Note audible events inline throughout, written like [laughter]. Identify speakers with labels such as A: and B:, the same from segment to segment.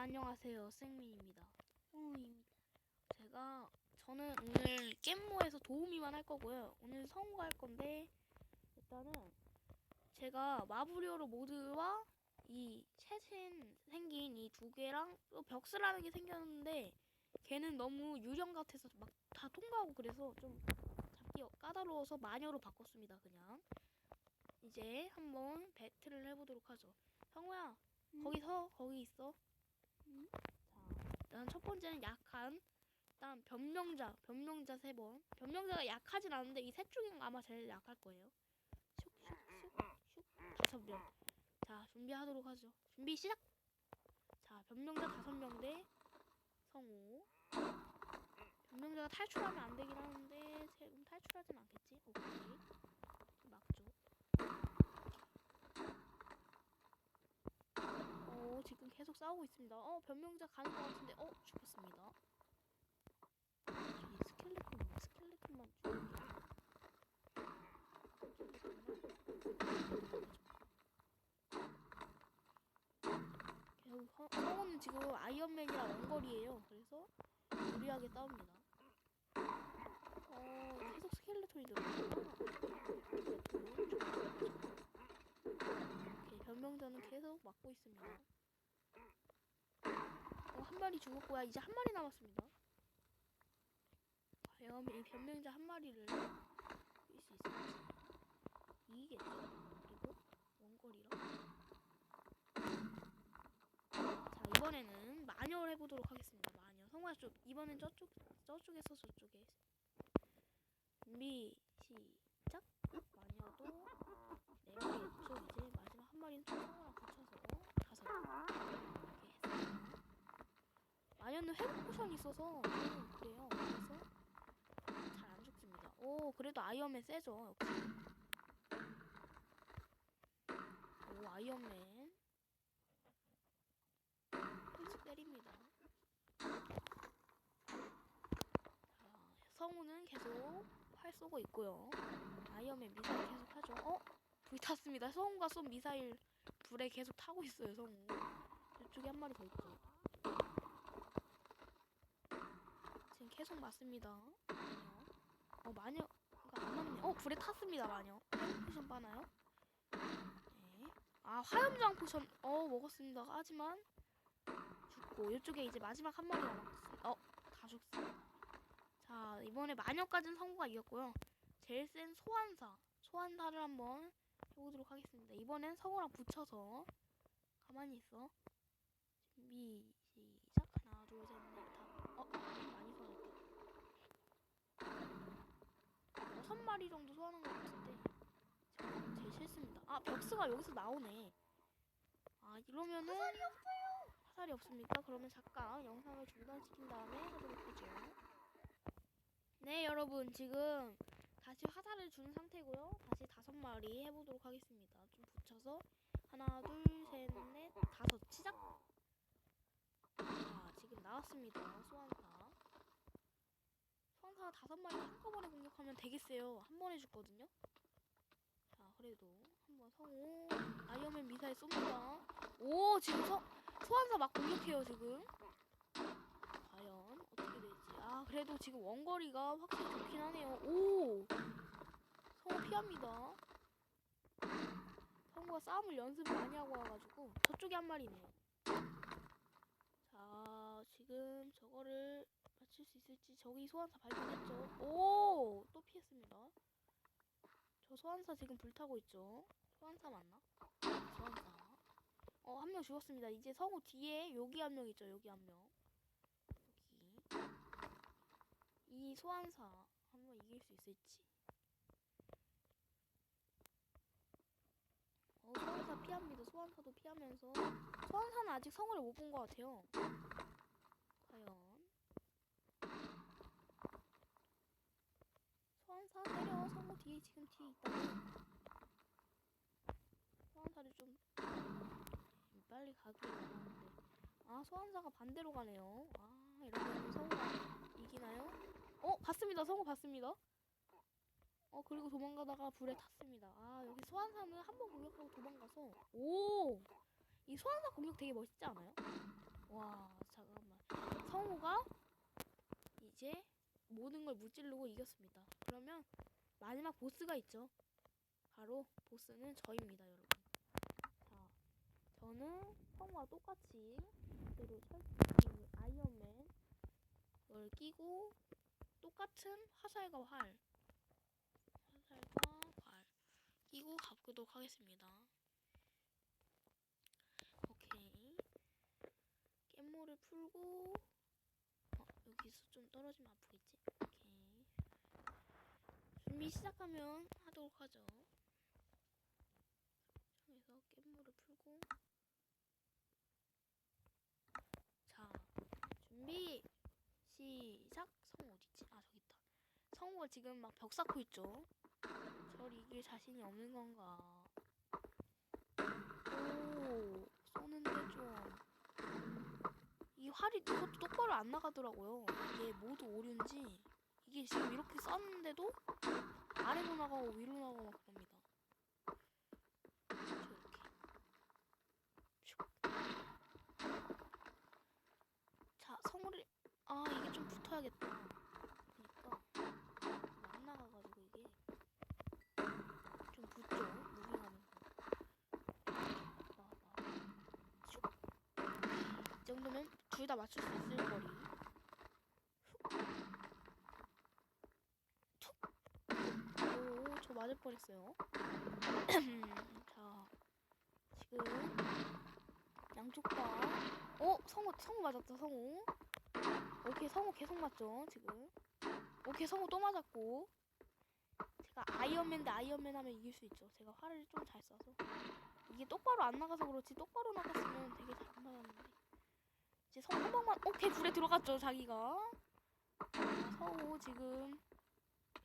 A: 안녕하세요. 생민입니다.
B: 성우입니다.
A: 제가 저는 오늘 겜모에서 도우미만 할 거고요. 오늘 성우가 할 건데 일단은 제가 마부리오로 모드와 이 최신 생긴 이 두 개랑 또 벽스라는 게 생겼는데 걔는 너무 유령 같아서 막 다 통과하고 그래서 좀 잡기 까다로워서 마녀로 바꿨습니다. 그냥 이제 한번 배틀을 해보도록 하죠. 성우야
B: 음?
A: 거기서 거기 있어.
B: 음?
A: 자 일단 첫 번째는 약한 일단 변명자 변명자 세 번. 변명자가 약하진 않은데 이 셋 중에 아마 제일 약할 거예요. 슉 슉 슉 슉 다섯 명. 자 준비하도록 하죠. 준비 시작. 자 변명자 다섯 명 대 성우. 변명자가 탈출하면 안 되긴 하는데 지금 탈출하진 않겠지? 오케이 막죠. 어 지금 계속 싸우고 있습니다. 어 변명자 가는 것 같은데 어 죽었습니다. 이 스켈레톤 스켈레톤만 성- 성우는 지금 아이언맨이랑 원거리예요. 그래서 유리하게 싸웁니다. 어 계속 스켈레톤이 들어오구나. 변명자는 계속 막고 있습니다. 어, 한 마리 죽었고요. 이제 한 마리 남았습니다. 과연 이 변명자 한 마리를 이길 수 있을지 이기겠죠? 그리고 원거리랑 자 이번에는 마녀를 해보도록 하겠습니다. 마녀 성화 쪽 이번엔 저쪽 저쪽에서 저쪽에 준비 시작 마녀도 네 마리였죠. 이제 마지막 한 마리는 또 성화랑 붙여서 다섯. 마녀는 회복 포션이 있어서 좀 그래요. 그래서 잘 안 죽습니다. 오 그래도 아이언맨 세죠. 역시. 오 아이언맨 일찍 때립니다. 자, 성우는 계속 활 쏘고 있고요. 아이언맨 미사일 계속 하죠. 어? 불 탔습니다. 성우가 쏜 미사일 불에 계속 타고 있어요. 성우. 이쪽에 한 마리 더 있죠. 지금 계속 맞습니다. 마녀. 어 마녀가 안 맞네. 어 불에 탔습니다 마녀. 포션 빠나요? 네. 아 화염장 포션 어 먹었습니다. 하지만 죽고 이쪽에 이제 마지막 한 마리 남았습니다. 어 다 죽습니다. 자 이번에 마녀까지는 성우가 이겼고요. 제일 센 소환사 소환사를 한번 해보도록 하겠습니다. 이번엔 성우랑 붙여서 가만히 있어. 준비 시작 하나 둘 셋 넷 다섯 어 많이 소환했다 여섯 마리 정도 소환한 것 같은데. 지금 제 실수입니다. 아 벽스가 여기서 나오네. 아 이러면은 화살이 없어요. 화살이 없습니까? 그러면 잠깐 영상을 중단시킨 다음에 하도록 하죠. 네 여러분. 지금 다시 화살을 준 상태고요. 다시 다섯 마리 해보도록 하겠습니다. 좀 붙여서 하나 둘셋넷 다섯. 시작! 자, 지금 나왔습니다. 소환 사. 소환사 다섯 마리 한꺼번에 공격하면 되게 세요. 한 번에 죽거든요. 자, 그래도 한번 성우 아이언맨 미사일 쏩니다. 오, 지금 서, 소환사 막 공격해요, 지금. 과연 어떻게 될지. 아, 그래도 지금 원거리가 확실히 좋긴 하네요. 오! 성우 피합니다. 성우가 싸움을 연습을 많이 하고 와가지고 저쪽에 한 마리 있네요. 자, 지금 저거를 맞출 수 있을지 저기 소환사 발견했죠. 오! 또 피했습니다. 저 소환사 지금 불타고 있죠. 소환사 맞나? 소환사. 어, 한 명 죽었습니다. 이제 성우 뒤에 여기 한 명 있죠. 여기 한 명. 여기. 이 소환사 한 번 이길 수 있을지. 어, 소환사 피합니다. 소환사도 피하면서 소환사는 아직 성우를 못 본 것 같아요. 과연 소환사 때려 성우 뒤에 지금 뒤에 있다. 소환사를 좀 빨리 가기를 원하는데 아 소환사가 반대로 가네요. 아 이러면 성우가 이기나요? 어 봤습니다. 성우 봤습니다. 어 그리고 도망가다가 불에 탔습니다. 아 여기 소환사는 한 번 공격하고 도망가서 오 이 소환사 공격 되게 멋있지 않아요? 와 잠깐만 성우가 모든 걸 무찌르고 이겼습니다. 그러면 마지막 보스가 있죠. 바로 보스는 저입니다, 여러분. 자, 저는 성우와 똑같이 그대로 철, 그 아이언맨 을 끼고 똑같은 화살과 활, 화살과 활 끼고 가보도록 하겠습니다. 오케이. 깻모를 풀고 어, 여기서 좀 떨어지면 아프겠지? 오케이. 준비 시작하면 하도록 하죠. 여기서 깻모를 풀고 자 준비 시작 성우 어딨지? 아 저기 있다. 성우가 지금 막 벽 쌓고 있죠. 절 이길 자신이 없는 건가? 오 쏘는데 좀. 이 활이 이것도 똑바로 안 나가더라고요. 이게 모두 오류인지 이게 지금 이렇게 쐈는데도 아래로 나가고 위로 나가고 막 그럽니다. 저렇게. 슉. 자 성우를 아 이게 좀 붙어야겠다. 그러니까 안 나가가지고 이게 좀 붙죠 무빙하면서. 나, 나. 슉. 이 정도면 둘 다 맞출 수 있을 거리. 툭. 오, 저 맞을 뻔했어요. [clears throat] 자, 지금 양쪽 다. 어, 성우, 성우 맞았다, 성우. 오케이, 성우 계속 맞죠, 지금. 오케이, 성우 또 맞았고. 제가 아이언맨 대 아이언맨 하면 이길 수 있죠. 제가 활을 좀잘 쏴서. 이게 똑바로 안 나가서 그렇지 똑바로 나갔으면 되게 잘 맞았는데 이제 성우 한 방만 오케이 불에 들어갔죠 자기가. 자, 성우 지금.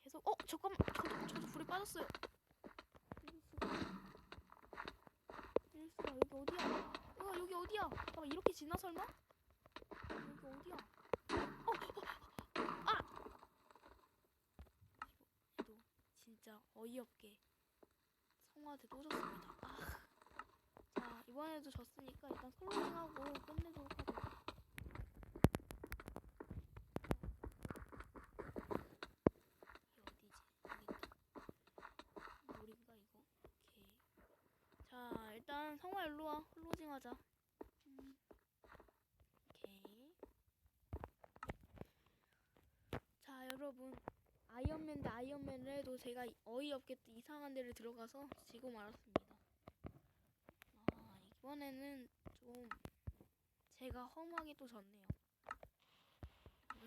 A: 계속 어 잠깐만 저도 저도 불에 빠졌어요. 이럴 수가 이럴 수가 여기 어디야? 어 여기 어디야? 잠깐만 이렇게 지나 설마? 여기 어디야? 어, 어, 어, 아! 이거 진짜 어이없게 성우한테 또 졌습니다. 아. 자 이번에도 졌으니까 일단 클로징하고 끝내도록 하죠. 이게 어디지? 여기 있다. 물인가 이거? 오케이. 자 일단 성화 일로 와. 음. 오케이. 자 여러분 아이언맨 대 아이언맨을 해도 제가 어이없게 또 이상한 데를 들어가서 지고 말았습니다. 아, 이번에는 좀 제가 허무하게 또 졌네요.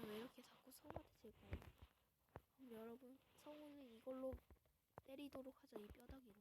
A: 왜 이렇게 자꾸 성우한테 질까요? 그럼 여러분, 성우는 이걸로 때리도록 하죠, 이 뼈다귀로.